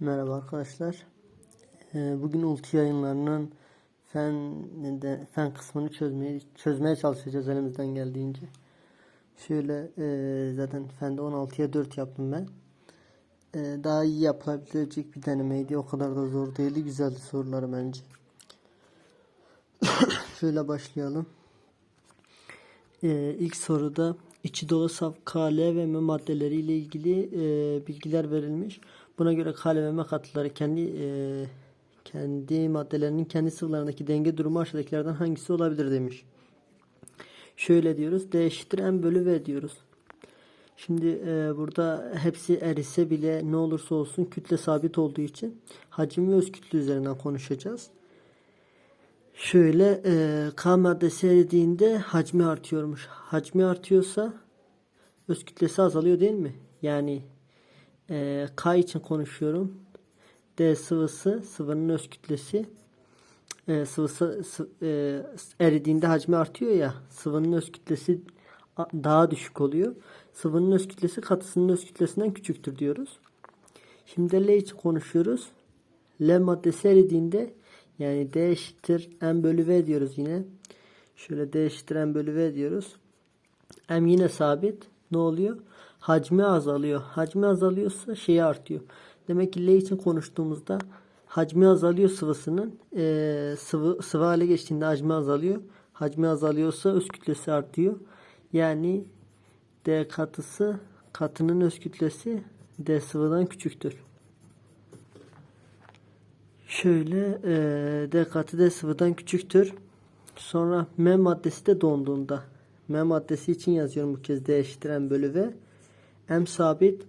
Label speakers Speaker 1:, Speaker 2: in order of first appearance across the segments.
Speaker 1: Merhaba arkadaşlar. Ee, Bugün ulti yayınlarının fen fen kısmını çözmeye çözmeye çalışacağız elimizden geldiğince. Şöyle e, zaten fende 16'ya 4 yaptım ben. E, Daha iyi yapılabilecek bir denemeydi. O kadar da zor değildi. Güzeldi soruları bence. Şöyle başlayalım. Ee, ilk soruda içi dolu saf K, L ve M maddeleri ile ilgili e, bilgiler verilmiş. Buna göre K, L ve M katıları kendi e, kendi maddelerinin kendi sıvılarındaki denge durumu aşağıdakilerden hangisi olabilir demiş. Şöyle diyoruz. D eşittir M bölü V diyoruz. Şimdi e, burada hepsi erise bile ne olursa olsun kütle sabit olduğu için hacim ve öz kütle üzerinden konuşacağız. Şöyle e, K maddesi eridiğinde hacmi artıyormuş. Hacmi artıyorsa öz kütlesi azalıyor değil mi? Yani e, K için konuşuyorum. D sıvısı, sıvının öz kütlesi e, sıvısı sı- e, eridiğinde hacmi artıyor ya sıvının öz kütlesi daha düşük oluyor. Sıvının öz kütlesi katısının öz kütlesinden küçüktür diyoruz. Şimdi L için konuşuyoruz. L maddesi eridiğinde yani D eşittir M bölü V diyoruz yine. Şöyle D eşittir M bölü V diyoruz. M yine sabit. Ne oluyor? Hacmi azalıyor. Hacmi azalıyorsa şeyi artıyor. Demek ki L için konuştuğumuzda hacmi azalıyor sıvısının. Ee, sıvı, sıvı hale geçtiğinde hacmi azalıyor. Hacmi azalıyorsa öz kütlesi artıyor. Yani D katısı katının öz kütlesi D sıvıdan küçüktür. Şöyle e, D katı D sıvıdan küçüktür. Sonra M maddesi de donduğunda. M maddesi için yazıyorum bu kez D eşittir M bölü V. M sabit.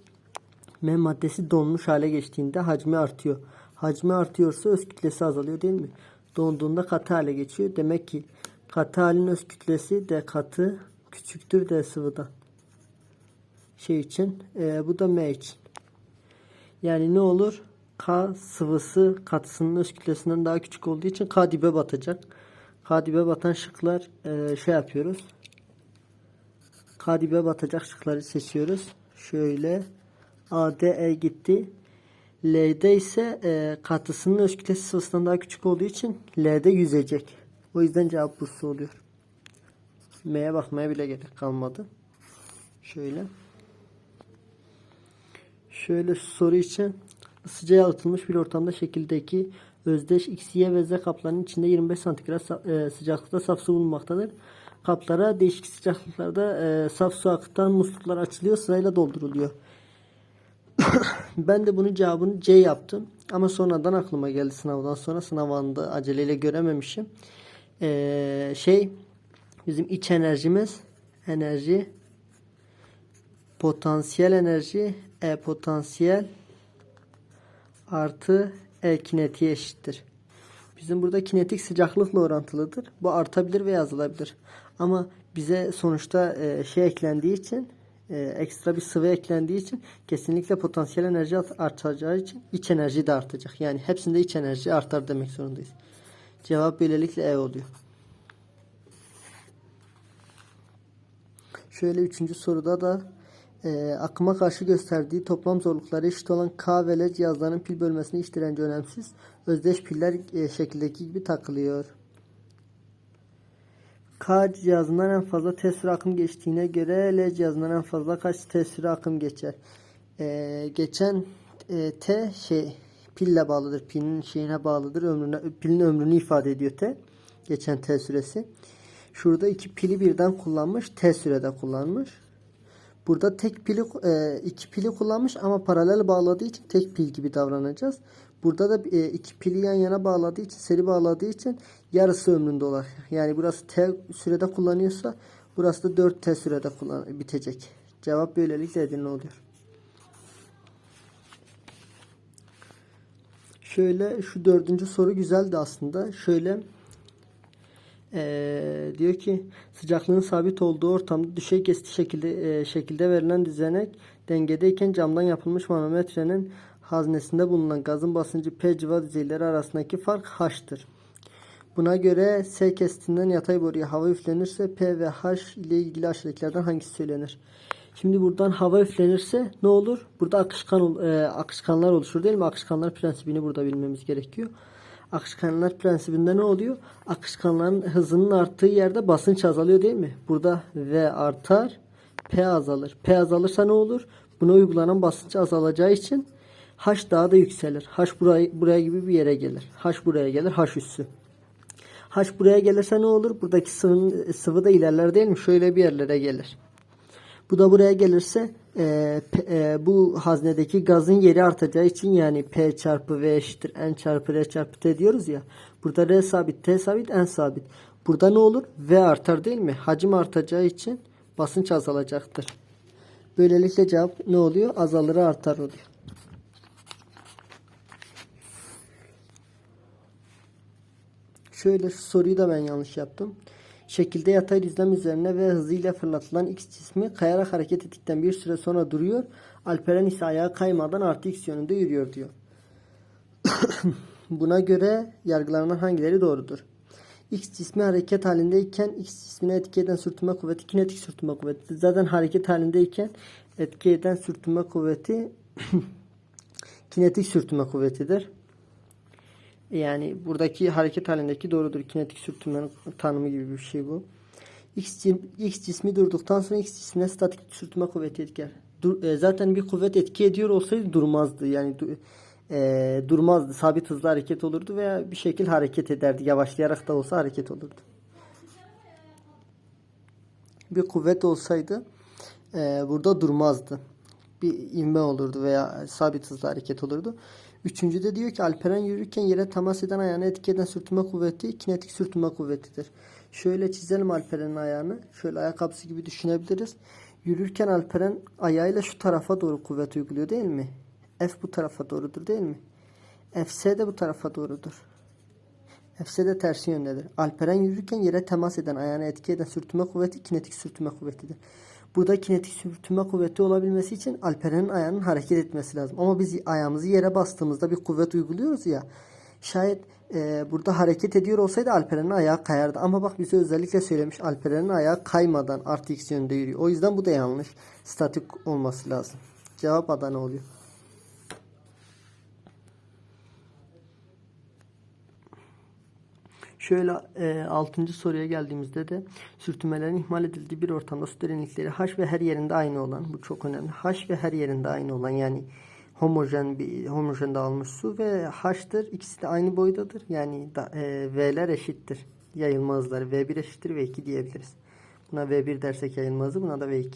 Speaker 1: M maddesi donmuş hale geçtiğinde hacmi artıyor. Hacmi artıyorsa öz kütlesi azalıyor değil mi? Donduğunda katı hale geçiyor. Demek ki katı halin öz kütlesi D katı küçüktür D sıvıdan. Şey için e, bu da M için. Yani ne olur? K sıvısı katısının öz kütlesinden daha küçük olduğu için K dibe batacak. K dibe batan şıklar e, şey yapıyoruz. K dibe batacak şıkları seçiyoruz. Şöyle A, D, E gitti. L'de ise e, katısının öz kütlesi sıvısından daha küçük olduğu için L'de yüzecek. O yüzden cevap Bursa oluyor. M'ye bakmaya bile gerek kalmadı. Şöyle. Şöyle soru için ısıca yalıtılmış bir ortamda şekildeki özdeş X, Y ve Z kaplarının içinde 25 santigrat sa- e, sıcaklıkta saf bulunmaktadır. Kaplara değişik sıcaklıklarda e, saf su akıtan musluklar açılıyor sırayla dolduruluyor. ben de bunun cevabını C yaptım. Ama sonradan aklıma geldi sınavdan sonra. Sınav anında aceleyle görememişim. E, şey bizim iç enerjimiz enerji potansiyel enerji E potansiyel artı E kinetiğe eşittir. Bizim burada kinetik sıcaklıkla orantılıdır. Bu artabilir veya azalabilir. Ama bize sonuçta e, şey eklendiği için e, ekstra bir sıvı eklendiği için kesinlikle potansiyel enerji art- artacağı için iç enerji de artacak. Yani hepsinde iç enerji artar demek zorundayız. Cevap böylelikle E oluyor. Şöyle üçüncü soruda da e, akıma karşı gösterdiği toplam zorlukları eşit olan K ve L cihazlarının pil bölmesine iç direnci önemsiz. Özdeş piller e, şekildeki gibi takılıyor. K cihazından en fazla test süre akım geçtiğine göre L cihazından en fazla kaç test süre akım geçer? E, geçen e, T şey pille bağlıdır. Pilin şeyine bağlıdır. Ömrüne, pilin ömrünü ifade ediyor T. Geçen T süresi. Şurada iki pili birden kullanmış. T sürede kullanmış. Burada tek pili e, iki pili kullanmış ama paralel bağladığı için tek pil gibi davranacağız. Burada da e, iki pili yan yana bağladığı için seri bağladığı için yarısı ömründe olur. Yani burası T sürede kullanıyorsa burası da 4 T sürede kullan bitecek. Cevap böylelikle Edirne oluyor. Şöyle şu dördüncü soru güzeldi aslında. Şöyle ee, diyor ki sıcaklığın sabit olduğu ortamda düşey kesiti şekilde e, şekilde verilen düzenek dengedeyken camdan yapılmış manometrenin haznesinde bulunan gazın basıncı P civa düzeyleri arasındaki fark H'tır. Buna göre S kesitinden yatay boruya hava üflenirse P ve H ile ilgili aşağıdakilerden hangisi söylenir? Şimdi buradan hava üflenirse ne olur? Burada akışkan e, akışkanlar oluşur değil mi? Akışkanlar prensibini burada bilmemiz gerekiyor. Akışkanlar prensibinde ne oluyor? Akışkanların hızının arttığı yerde basınç azalıyor değil mi? Burada V artar, P azalır. P azalırsa ne olur? Buna uygulanan basınç azalacağı için H daha da yükselir. H buraya, buraya gibi bir yere gelir. H buraya gelir, H üssü. H buraya gelirse ne olur? Buradaki sıvının, sıvı da ilerler değil mi? Şöyle bir yerlere gelir. Bu da buraya gelirse e, P- e, bu haznedeki gazın yeri artacağı için yani P çarpı V eşittir N çarpı R çarpı T diyoruz ya. Burada R sabit, T sabit, N sabit. Burada ne olur? V artar değil mi? Hacim artacağı için basınç azalacaktır. Böylelikle cevap ne oluyor? Azalır artar oluyor. Şöyle soruyu da ben yanlış yaptım. Şekilde yatay düzlem üzerine ve hızıyla fırlatılan X cismi kayarak hareket ettikten bir süre sonra duruyor. Alperen ise ayağa kaymadan artı X yönünde yürüyor diyor. Buna göre yargılanan hangileri doğrudur? X cismi hareket halindeyken X cismine etki eden sürtünme kuvveti kinetik sürtünme kuvveti. Zaten hareket halindeyken etki eden sürtünme kuvveti kinetik sürtünme kuvvetidir. Yani buradaki hareket halindeki doğrudur. Kinetik sürtünmenin tanımı gibi bir şey bu. X, X cismi durduktan sonra X cismine statik sürtünme kuvveti etkiler. Dur- e, zaten bir kuvvet etki ediyor olsaydı durmazdı. Yani du- e, durmazdı. Sabit hızlı hareket olurdu veya bir şekil hareket ederdi. Yavaşlayarak da olsa hareket olurdu. Bir kuvvet olsaydı e, burada durmazdı. Bir ivme olurdu veya sabit hızlı hareket olurdu. Üçüncüde diyor ki Alperen yürürken yere temas eden ayağına etki eden sürtünme kuvveti kinetik sürtünme kuvvetidir. Şöyle çizelim Alperen'in ayağını. Şöyle ayakkabısı gibi düşünebiliriz. Yürürken Alperen ayağıyla şu tarafa doğru kuvvet uyguluyor değil mi? F bu tarafa doğrudur değil mi? Fs de bu tarafa doğrudur. Fs de tersi yöndedir. Alperen yürürken yere temas eden ayağına etki eden sürtünme kuvveti kinetik sürtünme kuvvetidir. Burada kinetik sürtünme kuvveti olabilmesi için Alperen'in ayağının hareket etmesi lazım. Ama biz ayağımızı yere bastığımızda bir kuvvet uyguluyoruz ya. Şayet e, burada hareket ediyor olsaydı Alperen'in ayağı kayardı. Ama bak bize özellikle söylemiş Alperen'in ayağı kaymadan artı x yönünde yürüyor. O yüzden bu da yanlış. Statik olması lazım. Cevap Adana oluyor. Şöyle e, 6. soruya geldiğimizde de sürtünmelerin ihmal edildiği bir ortamda su derinlikleri H ve her yerinde aynı olan bu çok önemli. H ve her yerinde aynı olan yani homojen bir homojen dağılmış su ve H'tır. İkisi de aynı boydadır. Yani da, e, V'ler eşittir. Yayılma hızları V1 eşittir V2 diyebiliriz. Buna V1 dersek yayılma hızı buna da V2.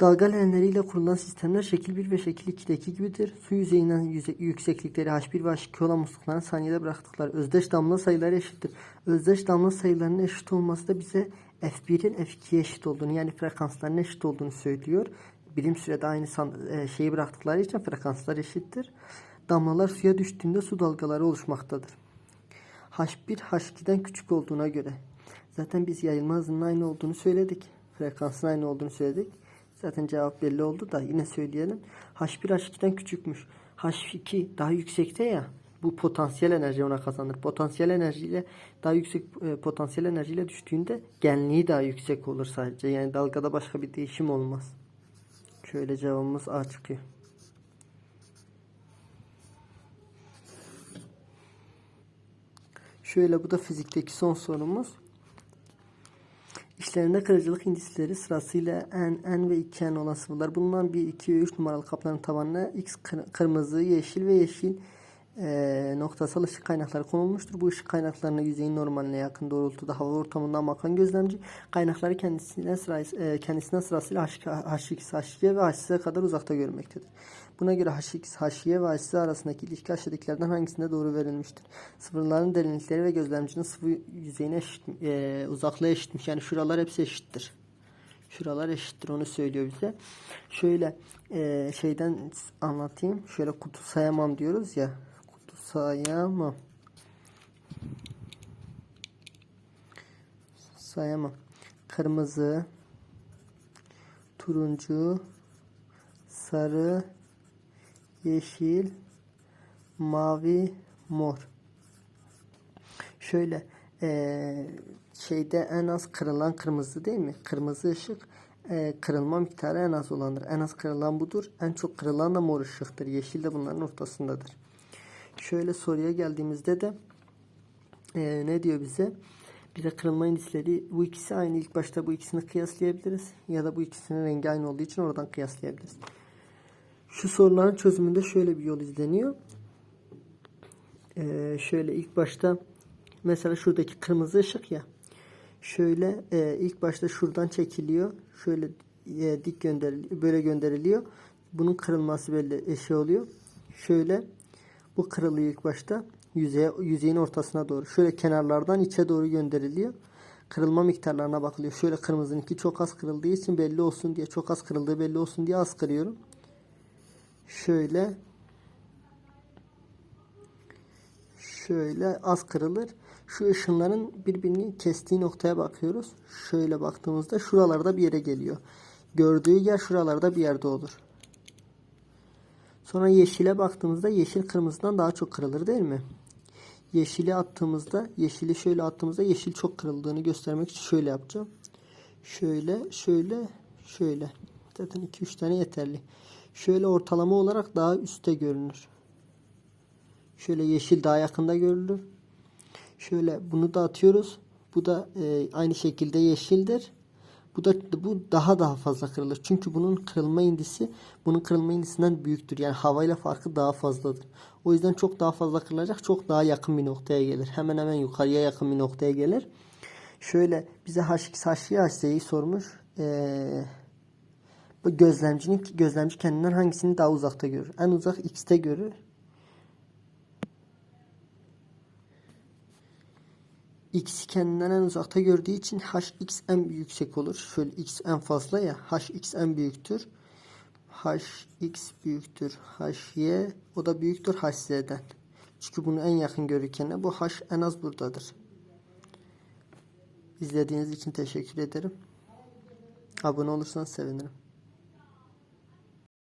Speaker 1: Dalga lenleriyle kurulan sistemler şekil 1 ve şekil 2'deki gibidir. Su yüzeyinden yüze- yükseklikleri H1 ve H2 olan muslukların saniyede bıraktıkları özdeş damla sayıları eşittir. Özdeş damla sayılarının eşit olması da bize F1'in F2'ye eşit olduğunu yani frekansların eşit olduğunu söylüyor. Birim sürede aynı e, şeyi bıraktıkları için frekanslar eşittir. Damlalar suya düştüğünde su dalgaları oluşmaktadır. H1 H2'den küçük olduğuna göre. Zaten biz yayılma hızının aynı olduğunu söyledik. Frekansın aynı olduğunu söyledik. Zaten cevap belli oldu da yine söyleyelim. H1 H2'den küçükmüş. H2 daha yüksekte ya. Bu potansiyel enerji ona kazanır. Potansiyel enerjiyle daha yüksek e, potansiyel enerjiyle düştüğünde genliği daha yüksek olur sadece. Yani dalgada başka bir değişim olmaz. Şöyle cevabımız A çıkıyor. Şöyle bu da fizikteki son sorumuz. İşlerinde kırıcılık indisleri sırasıyla N, N ve 2N olan sıvılar bulunan 1, 2 ve 3 numaralı kapların tabanına X kır- kırmızı, yeşil ve yeşil e, noktasal ışık kaynakları konulmuştur. Bu ışık kaynaklarına yüzeyin normaline yakın doğrultuda hava ortamından bakan gözlemci kaynakları kendisine, sıra, e, kendisine sırasıyla H2, H2, H2 ve H8'e kadar uzakta görmektedir. Buna göre H2, H2 ve H8 arasındaki ilişki aşağıdakilerden hangisinde doğru verilmiştir? Sıvıların derinlikleri ve gözlemcinin sıvı yüzeyine eşit, e, uzaklığı eşitmiş. Yani şuralar hepsi eşittir. Şuralar eşittir onu söylüyor bize. Şöyle e, şeyden anlatayım. Şöyle kutu sayamam diyoruz ya. Sayamam. Sayamam. Kırmızı, turuncu, sarı, yeşil, mavi, mor. Şöyle eee, şeyde en az kırılan kırmızı değil mi? Kırmızı ışık e, kırılma miktarı en az olandır. En az kırılan budur. En çok kırılan da mor ışıktır. Yeşil de bunların ortasındadır. Şöyle soruya geldiğimizde de e, ne diyor bize? Bize kırılma indisleri bu ikisi aynı. İlk başta bu ikisini kıyaslayabiliriz. Ya da bu ikisinin rengi aynı olduğu için oradan kıyaslayabiliriz. Şu soruların çözümünde şöyle bir yol izleniyor. Ee, şöyle ilk başta mesela şuradaki kırmızı ışık ya şöyle e, ilk başta şuradan çekiliyor şöyle e, dik gönderiliyor böyle gönderiliyor bunun kırılması belli e, şey oluyor şöyle bu kırılıyor ilk başta yüzeye yüzeyin ortasına doğru şöyle kenarlardan içe doğru gönderiliyor kırılma miktarlarına bakılıyor şöyle kırmızınınki çok az kırıldığı için belli olsun diye çok az kırıldığı belli olsun diye az kırıyorum şöyle şöyle az kırılır. Şu ışınların birbirini kestiği noktaya bakıyoruz. Şöyle baktığımızda şuralarda bir yere geliyor. Gördüğü yer şuralarda bir yerde olur. Sonra yeşile baktığımızda yeşil kırmızıdan daha çok kırılır değil mi? Yeşili attığımızda, yeşili şöyle attığımızda yeşil çok kırıldığını göstermek için şöyle yapacağım. Şöyle, şöyle, şöyle. Zaten 2-3 tane yeterli. Şöyle ortalama olarak daha üstte görünür. Şöyle yeşil daha yakında görülür. Şöyle bunu da atıyoruz. Bu da e, aynı şekilde yeşildir. Bu da bu daha daha fazla kırılır. Çünkü bunun kırılma indisi bunun kırılma indisinden büyüktür. Yani havayla farkı daha fazladır. O yüzden çok daha fazla kırılacak. Çok daha yakın bir noktaya gelir. Hemen hemen yukarıya yakın bir noktaya gelir. Şöyle bize H2 H2 HS'yi sormuş. Ee, bu gözlemcinin gözlemci kendinden hangisini daha uzakta görür? En uzak X'te görür. X'i kendinden en uzakta gördüğü için Hx en yüksek olur. Şöyle x en fazla ya. Hx en büyüktür. Hx büyüktür. Hy o da büyüktür Hz'den. Çünkü bunu en yakın görürken bu h en az buradadır. İzlediğiniz için teşekkür ederim. Abone olursanız sevinirim.